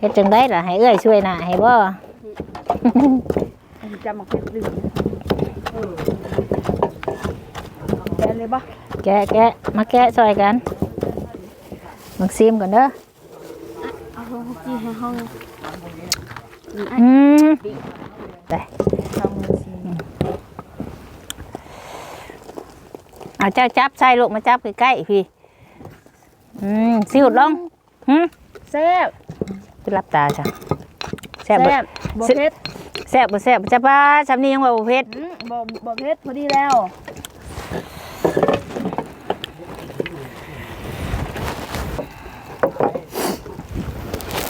เฮ็ดจังได้ล่ะให้เอ้อยช่วยหน่ะให้บ่ จำมาเก็บดื่มแกเลยปะแกะแกะมาแกะซอยกันมักซิมก่อนเด้อเอาห้องจีให้ห้องอืมไปทำซีเอาเจ้าจับใส่ลูกมาจับใกล้ๆพี่ อืมสิวดลงหึแซ่บ ไปรับตาจ้ะแซ่บบ่แซ่บบ่เผ็ดแซ่บบ่แซ่บจ้ะป้าซำนี้ยังว่าบ่เผ็ดอืมบ่บ่เผ็ดพอดีแล้ว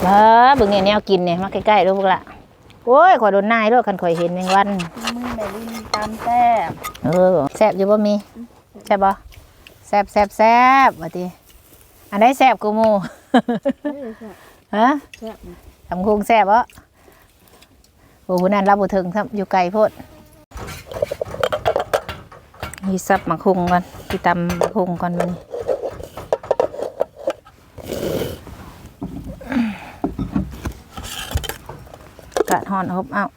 เออเบิ่งเนี่ยแนวกินเนี่ยมาใกล้ๆลูกละโอ้ยข่อยโดนนายด้วยคันข่อยเห็นแมงวันมึงได้ลินตามแซ่บเออแซ่บอยู่บ่มีแซ่บบ่แซ่บแซ่บแซ่บว่าติอันไหนแซ่บกูหมู่เฮ้ยแซ่บฮะแซ่บทำคุงแซ่บบ่โอ้โหนั่นรับบ่ถึงครับอยู่ไกลโพดนี่ซับหมักคุงก่อนที่ตำหมักคุงก่อนมื้อนี้อากาศฮ้อนอบอ้าว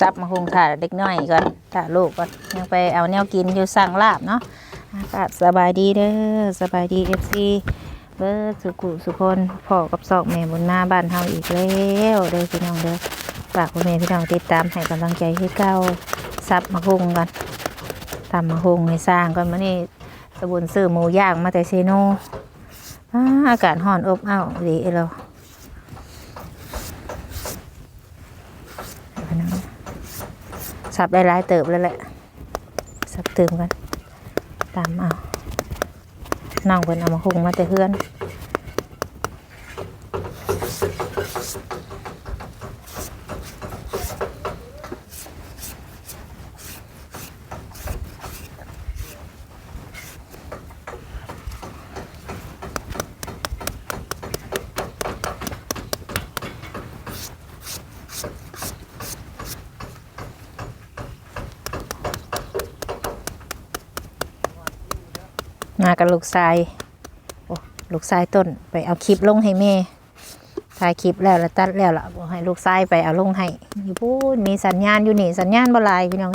ซับหมาคุงถ่าเด็กน้อยก่อนถ่าลูกก่อนยังไปเอาแนวกินอยู่สั่งลาบเนาะอากาศสบายดีเด้อสบายดี FC เบิดสุขุสุคนพ่อกับสอกแม่บนหน้าบ้านเฮาอีกแล้วเด้อพี่น้องเด้อฝากคุณแม่พี่น้องติดตามให้กำลังใจคือเก่าซับมาคงกันทำมาคงให้สร้างกันมานี่สบุนซื้อหมูย่างมาแต่เซโนอาอากาศร้อนอบอ้าวดีเอเราสับได้หลายเติบแล้วแหละ สับเติมกัน ตามเอา น้องเพิ่นเอามาหุงมาแต่เพื่อน กับลูกชายโอ้ลูกชายต้นไปเอาคลิปลงให้แม่ถ่ายคลิปแล้วแล้วตัดแล้วล่ะบอกให้ลูกชายไปเอาลงให้อยู่พูดมีสัญญาณอยู่นี่สัญญาณบลายพี่น้อง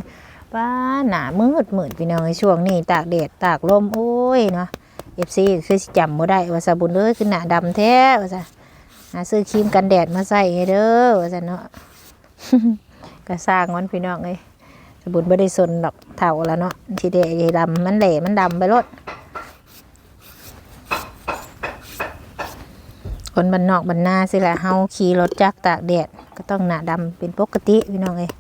บ้านหนามืดมืดพี่น้องช่วงนี้ตากแดดตากลมโอ้ยเนาะเอฟซีคือจำบ่ได้ว่าสบุญเลยคือหนาดำแท้ว่าซะหาซื้อครีมกันแดดมาใส่เด้อว่าซะเนาะก็สร้างมันพี่น้องเลยสบุญไม่ได้สนดอกเท่าแล้วเนาะทีเดียวดำมันแหล่มันดำไปรถ คนบ้านนอกบ้านนาสิแหละเฮาขี่รถจักรตากแดดก็ต้องหน้าดำเป็นปกติพี่น้องเอ้ย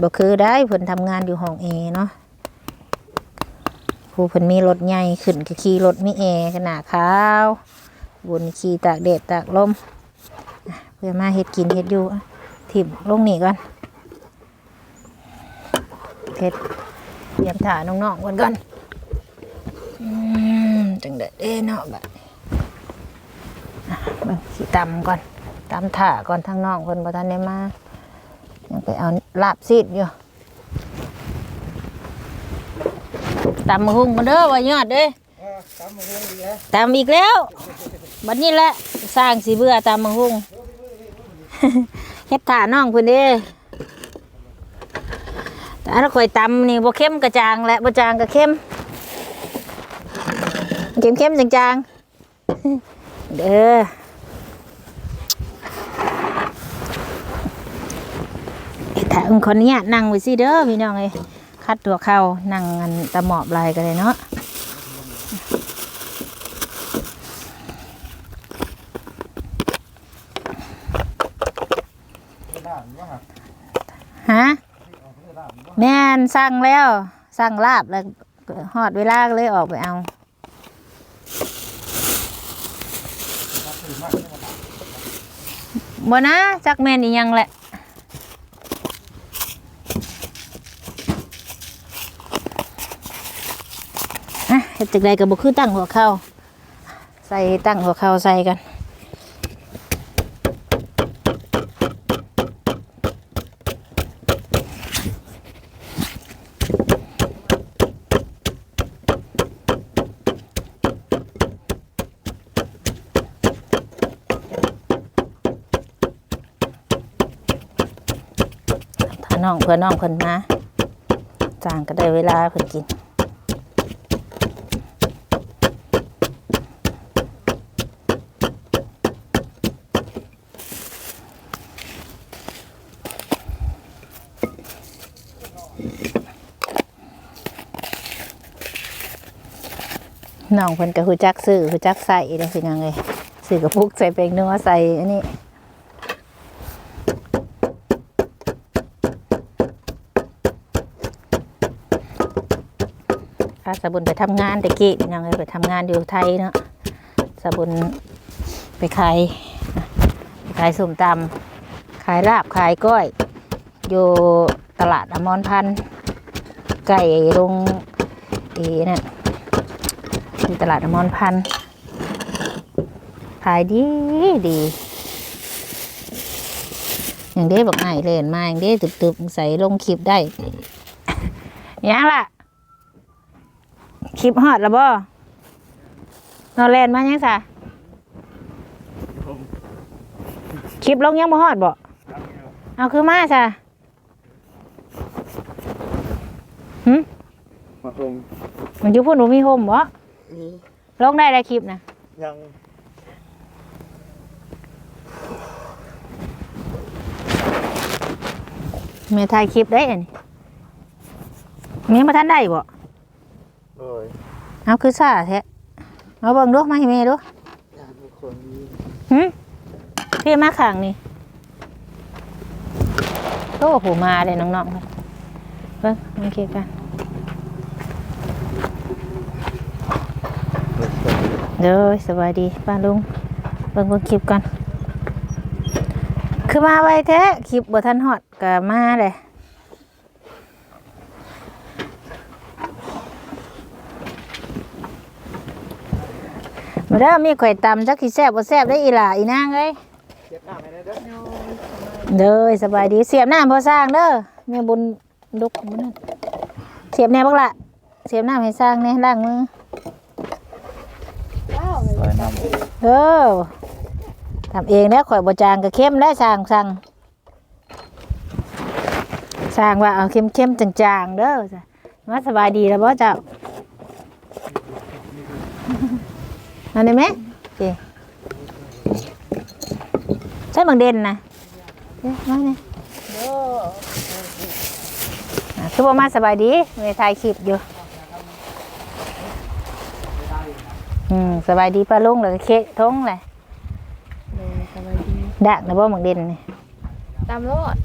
บ่คือได้เพิ่นทำงานอยู่ห้องแอเนาะผู้เพิ่นมีรถใหญ่ขึ้นก็ขี่รถมีแอร์ขนาดขาวบนขี่ตากแดดตากลมเพื่อมาเฮ็ดกินเฮ็ดอยู่ถิ่มลงนี่ก่อนเฮ็ดเตรียมถ่าน้องๆก่อนก่อนอืมจังได๋เด้เนาะแบัด เบิ่งสิตำก่อนตำถ่าก่อนทางน้องคนบ่ทันได้มายังไปเอาลาบซีดอยู่ตำมะฮุ่งมาเด้อว่ายอดเด้ตำอีกแล้วบัดนี้แหละสร้างสีเบื่อตำมะฮุ่งเฮ็ดถ่าน้องเพิ่นเด้แต่ถ้าข่อยตำนี่บ่เข้มกระจางและบ่จางก็เข้มเข้มเข้มๆจางๆ เด้อถ้าอึงคนเนี้ยนั่งไว้สิเด้อพี่น้องเอ้ยคัดตัวเข้านั่งอันตะหมอบลายกันเลยเนาะฮะแม่นสั่งแล้วสั่งลาบแล้วหอดเวลาก็เลยออกไปเอา บ่นะจักแม่นอีหยังแหละอะเฮ็ดจักใดก็บ่คือตั้งหัวเข้า ใส่ตั้งหัวเข้าใส่กัน องเพื่อน้องเพิ่นมาจ้างก็ได้เวลาเพิ่นกินน้องเพิ่นก็ฮู้จักซื้อฮู้จักใส่เด้อพี่น้องเอ้ยซื้อกระปุกใส่เป็นนัวใส่อันนี้ สะบุญไปทำงานต่กี้พี่น้องเอ้ยไปทำงานอยู่ไทยเนาะสะบุญไปขายขายส้มตำขายลาบขายก้อย อยู่ตลาดอมรพันธ์ไก่ลงเอนั่นที่ตลาดอมรพันธ์ขายดีดีอย่างเด้บอกไอ้เล่นมาอย่างเด้ตึบๆใส่ลงคลิปได้ยังล่ะ ลิปฮอดแล้วบ่นอนเล่นมายังซะคลิปลงยังบ่ฮอดบ่เอาคือมาซะหึมาคมมันอยู่พุ่นหนูมีโฮมบ่นี่ลงได้แล้วคลิปนะยังแม่ถ่ายคลิปได้อันนี้แม่มาทันได้บ่ โอ้ยเอาคือซ่าแท้เอาเบิ่งดูมาให้แม่ดูยานทุกคนมีหึพี่มาข้างนี่โอ้โหมาเลยน้องๆเบิ่งโอเคกันเด้อสวัสดีป้าลุงเบิ่งเบิ่งคลิปก่อนคือมาไวแท้คลิปบ่ทันฮอดก็มาเลย มาเด้อมีข่อยตำจักสิแซ่บบ่แซ่บได้อีหล่าอีนางเอ้ยเจ็บหน้าไหมนะเด้อเด้อสบายดีเสียบหน้ำพอสร้างเด้อแม่บุญลุกบุญนั่นเสียบแน่บักละเสียบหน้ำให้สร้างแน่ล้างมือว้าวซอยน้เด้อทำเองแล้วข่อยบจางก็เข้มแล้วสร้างสั่งสร้างว่าเอาเข้มเข้มๆจางๆเด้อมาสบายดีแล้วบ่เจ้าอั นนี้ไหมเจใช่บางเด่นนะเอ๊ะมาเนี่ยเด้ออะคือบ่มาสบายดีมีถ่ายคลิปอยู่ อืมสบายดีป้าลุงแล้วก็เคะท้องแหละเด้อสบายดีดักนะบ่หมักเด่นนี่ตามรอด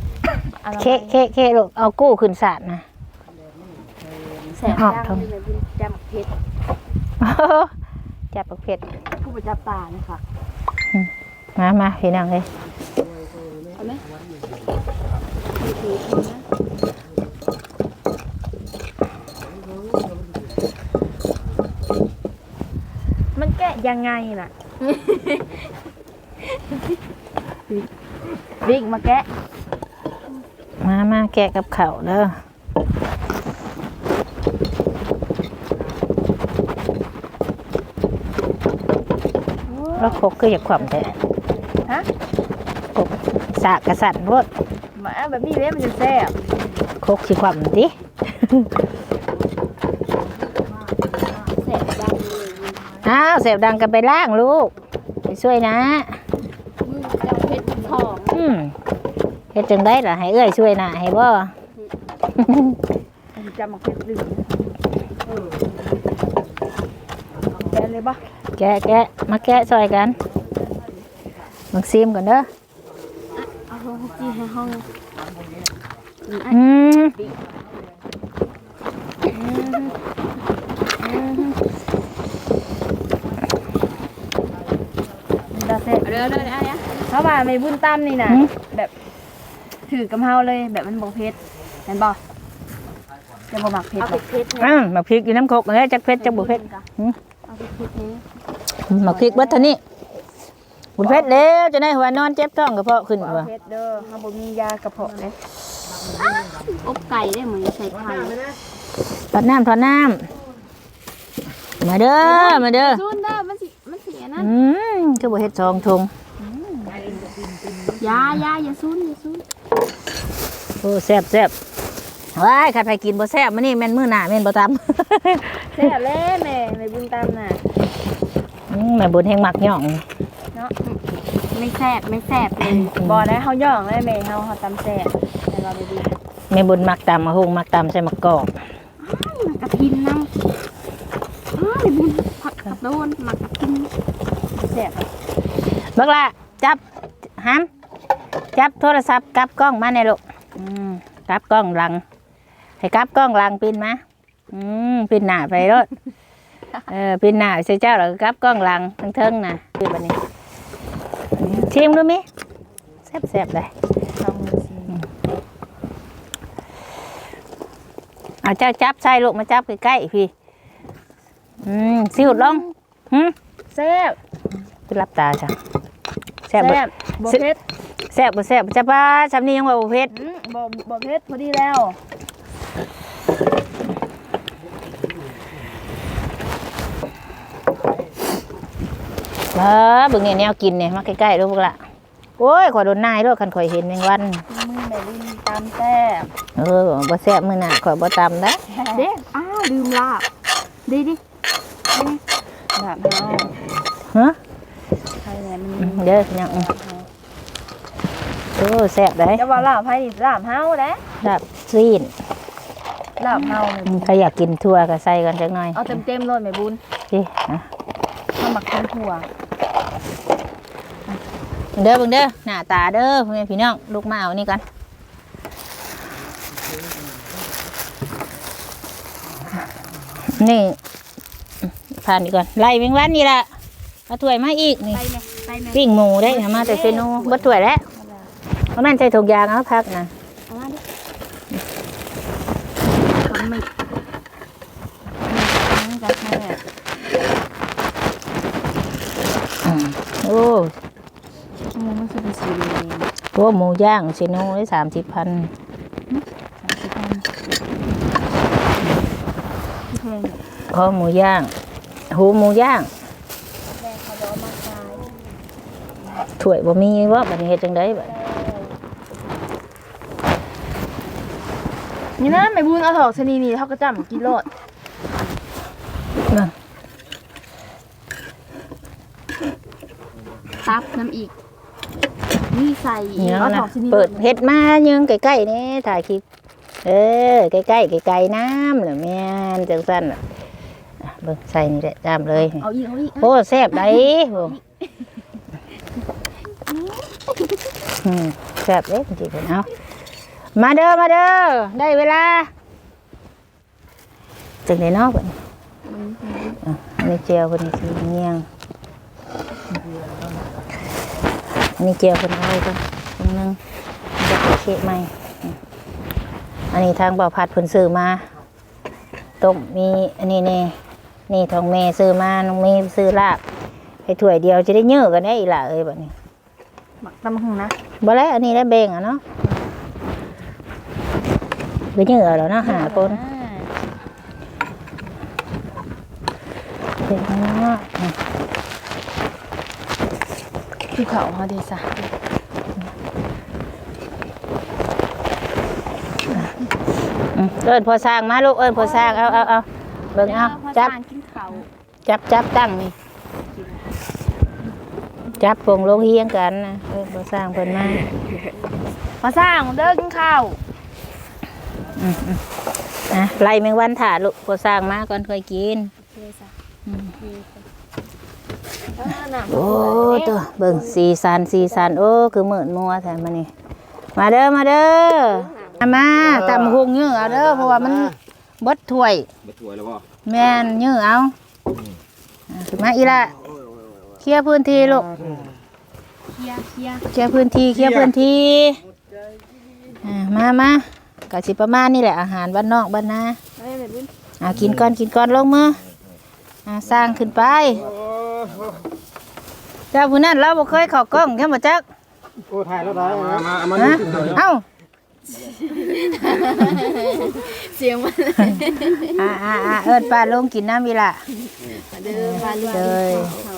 อะไรเคะเคะเคะลูกเอากู้ขึ้นศาสตร์นะ แสบย่างนี่เลยพี่จำเพชร จับปักเพชรผู้ประจับตาเนี่ยค่ะมามาพี่น้องเลยเอาไหมมันแกะยังไงล่ะบิ๊กมาแกะ มามาแกะกับเขาวเด้อ แล้วคกคืออยากขวำแต่ฮะคกสากกระสันรดมาแบบนี้เลยมันจะแซ่บคกสิขวำดิแซ่บดังเลยอ้าวเสียบดังกันไปล่างลูก ไปช่วยนะมือเจ้าเพชรทองอืมเฮ็ดจังได้ล่ะให้เอ้อยช่วยนะให้บ่มันจะมาเพชรลืมแกะเลยปะ แกะแกะมาแกะซอยกันมักซิมก่อนเด้อเอาห้องจีให้องอืมดาเซ่เดี๋ยวเดี๋ยวเดี๋ยวเพราะว่าไม่บุญตั้มนี่นะแบบถือกำเฮาเลยแบบมันบ่เพชรเห็นบ่จะบ่หมักเพชรเอาเพชรอืมมาพริกอยู่น้ำโคกเลยจักเผ็ดจักบุเผ็ดหืมเอาเพชร มาพริกเบิดเท่านี้บุเผ็ดแล้วจะได้หัวนอนเจ็บท้องกระเพาะขึ้นเอาว่ะเพชรเด้อเฮาบ่มียากระเพาะเลยอบไก่ได้เหมือนใส่ไข่ทอดน้ำทอดน้ำมาเด้อมาเด้อซุนเด้อมันสิมันสิอันนั้นอืมคือบุเฮ็ดซองทงยายาอย่าซุนอย่าซุนโอ้แซ่บแซ่บว้ายขัดไปกินบ่แซ่บมื้อนี้แม่นมื้อหน้าแม่นบ่ตำแซ่บแล้วแม่แม่บุญตามน่ะอืมแม่บุญแห่งมักย่องเนาะไม่แซ่บไม่แซ่บเลยบ่ได้เฮาย่องเลยแม่เฮาเฮาตำแซ่บแต่เราไปดูแม่บุญมักตำมะฮุงมักตำใส่มะกอกมันกระพินน้ำอ้าวแม่บุญผักกระโดนมักกระพินแซ่บบักละจับห้ามจับโทรศัพท์กลับกล้องมาในลูกอืมกลับกล้องหลัง ให้กลับกล้องหลังปินมา อืมปินหน้าไปรถเออปินหน้าใส่เจ้าแล้วก็กลับกล้องหลังทั้งเทิงๆนะคือแบบนี้ ชิมดูมิแซ่บแซ่บๆเลยทำมือซีเอาเจ้าจับใส่ลูกมาจับใกล้ๆพี่ อืมสิวดลงหืมแซ่บไปรับตาจ้ะแซ่บบ่แซ่บบ่สิเผ็ดแซ่บบ่แซ่บจะป้าจำนี้ยังว่าบ่เผ็ดอืมบ่บ่เผ็ดพอดีแล้ว เออเบิ่งเนี่ยแนวกินเนี่ยมาใกล้ๆดูพวกละโอ้ยขอยโดนนายด้วยคันข่อยเห็นแมงวันมือแม่บุญตามแซ่บเออบ่แซ่บมื้อหน้าข่อยบ่ตำนะเด้อ้าวลืมลาบดีดินี่ลาบเฮาฮะใครแหละมันอืมเด้อพี่น้องอืมโอ้แซ่บได้จะว่าลาบให้ดิลาบเฮาแหละลาบซีนลาบเฮาแม่อืบุมญใครอยากกินทั่วก็ใส่กันจักหน่อยเอาเต็มๆเลยแม่บุญพี่อะข้าวหมักข้าวถั่ว เด้อเบิ่งเด้อหน้าตาเด้อพ่อแม่พี่น้องลูกมาเอานี่ก่อนนี่ผ่านนี่ก่อนไล่แมงวันนี่ล่ะเอาถ้วยมาอีกนี่ไปแม่ไปแม่ปิ้งหมูได้เอามาแต่เซนูบ่ถ้วยแล้วเพราะมันใส่ถุงยางเอาพักนะเอามาดิทำไม่ไม่จัดแม่อืมโอ้หมูมันจะเป็นสีแดงโหหมูย่างเซนูได้สามสิบพันสามสิบพันที่แพงเนี่ยคอหมูย่าง หูหมูย่าง แม่เขาบอกมาขายถ้วยบ่มีว่าบัดนี้เฮ็ดจังไดบัดนี่นะแม่บุญเอาถอกชะนีนี่เขาก็จำกินโลดนั่น ตับน้ำอีก นี่ใส่อีกเนี่ยเอาถนะอกชะนีเปิดเฮ็ดมายังใกล้ๆนี่ถ่ายคลิป เออใกล้ๆไกลๆน้ำเหรอแม่นจังซั่นน่ะอะเบิ่งใส่นี่แหละจามเลยเอาอีกเอาอีกโอ้แซ่บได้โอ้อืมแซ่บเด้จริงๆเอามาเด้อมาเด้อได้เวลาจังได๋เนาะบัดนี้อะอันนี้เจียวเพิ่นสิเงียง อันนี้เจียวเพิ่นเอาไว้ก่อนตรงนึงจะไปเชะใหม่อืมอันนี้ทางบ่าวพัดเพิ่นซื้อมาต้มมีอันนี้แน่นี่ทองเมซื้อมาน้องเมซื้อลาบให้ถ้วยเดียวจะได้เยอะกันได้อีหล่ะเอ้ยแบบนี้หมักตำบักหงนะบ่แล้วอันนี้ได้เบ่งอะเนาะไปเยอะแล้วเนาะหาคนอ่าเด็กเนาะอืม คือเขาเขาดีซะอืมเอิ้นพอสร้างมาลูกเอิ้นพอสร้างเอาเอาเอาเบิ่งเอาจับกินเขาจับจับตั้งนี่จับพงลงเฮียงกันนะเอิ้นพอสร้างเพิ่นมามาสร้างเด้อกินข้าวอะไล่แมงวันถ่าลูกพอสร้างมาก่อนค่อยกิน โอ้ตัวเบิ่งสีสันสีสันโอ้คือเหมือนมัวแท้มานี่มาเด้อมาเด้อมามาตำหุงยื้อเอาเด้อเพราะว่ามันเบดถ้วยมาถวยแล้วบ่แม่นยื้อเอาอะขึ้นมาอีละเคลียร์พื้นที่ลูกเคลียร์เคลียร์เคลียร์พื้นที่เคลียร์พื้นที่อะมามากะสิประมาณนี่แหละอาหารบ้านนอกบ้านนาเอ้ยแม่บุญอะกินก่อนกินก่อนลงมืออะสร้างขึ้นไป เจ้าผู้นั้นเราบ่เคยเข้ากล้องแค่บ่จักโอ้ถ่ายแล้วได้มามาเอามาฮะเอ้าเสียงมันอ่าอ่าอ่าเอิญป้าลงกินน้ำวีละเดินมาเรื่เลอยย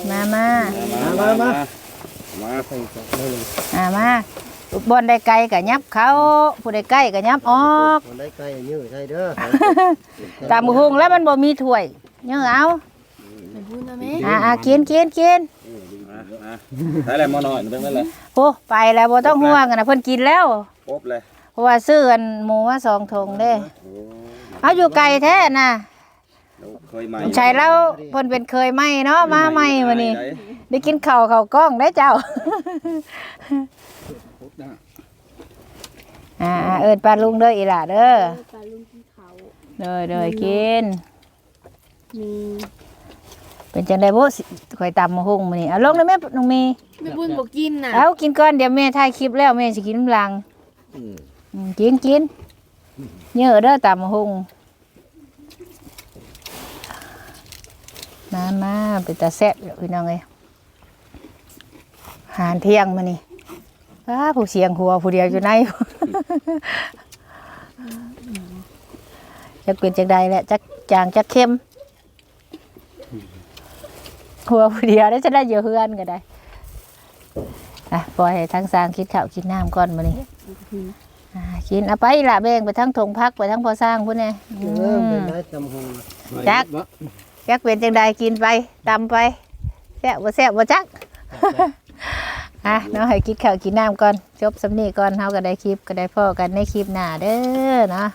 มามามามามามาใส่อ่ามาบอนได้ไกลก็ยับเขาผู้ใดใกล้ก็ยับออกคนได้ไก่ยื้อใช่เด้อตามหุงแล้วมันบ่มีถ้วยเนื้อเอาไป พูดนะแม่อ่าอ่ากินกินกินใช้อะไรมาหน่อยเป็นไงเลยโอ้ไปแล้วบ่ต้องห่วงกันนะเพิ่นกินแล้วปุ๊บเลยเพราะว่าซื้อกันหมูมาสองถุงเด้เอาอยู่ไกลแท้น่ะเคยใหม่ใช่แล้วเพิ่นเป็นเคยไหมเนาะมาใหม่วันนี้ ได้กินข้าวข้าวกล้องได้เจ้าอ่าอ่าเอิ้นปลาลุงเด้ออีหล่าเด้อปลาลุงกินเขาเด้อเด้อกินมี เป็นจังได๋บ่สิข่อยตำมะฮุ่งมื้อนี้เอาลงเลยแม่น้องเมย์ไม่บุญบอกกินน่ะเอากินก่อนเดี๋ยวแม่ถ่ายคลิปแล้วแม่สิกินน้ำลังอืมกินกินเยอะเด้อตำมะฮุ่งมามาเป็นตาแซ่บอยู่พี่น้องเอ้ยอาหารเที่ยงมื้อนี้อ้าผู้เสียงหัวผู้เดียวอยู่ไหน จักเป็นจังใดแหละจักจางจักเข้ม หัวผู้เดียวได้จะได้เยอะเฮือนก็ได้อะปล่อยให้ทั้งสร้างคิดข้าวคิดน้ำก่อนมานี่อ่ากินเอาไปละแบ่งไปทั้งถงพักไปทั้งพอสร้างพุ่นเนี่ยเออเป็นไรจำหงจัก จักเป็นจังใดกินไปตำไปแซ่บบ่แซ่บบ่จัก อะเนาะให้คิดข้าวกินน้ำก่อน จบสำนีก่อนเฮาก็ได้คลิปก็ได้พ่อกันในคลิปหน้าเด้อเนาะ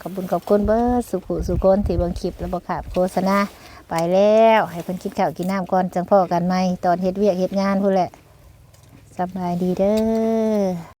ขอบคุณขอบคุณเบิร์ดสุขุสุคนที่เบิ่งคลิปแล้วบ่ขาดโฆษณา ไปแล้ว ให้เพิ่นคิดข้าวกินน้ำก่อนจังพ่อกันไหมตอนเฮ็ดเวียกเฮ็ดงานพู่นแหละสบายดีเด้อ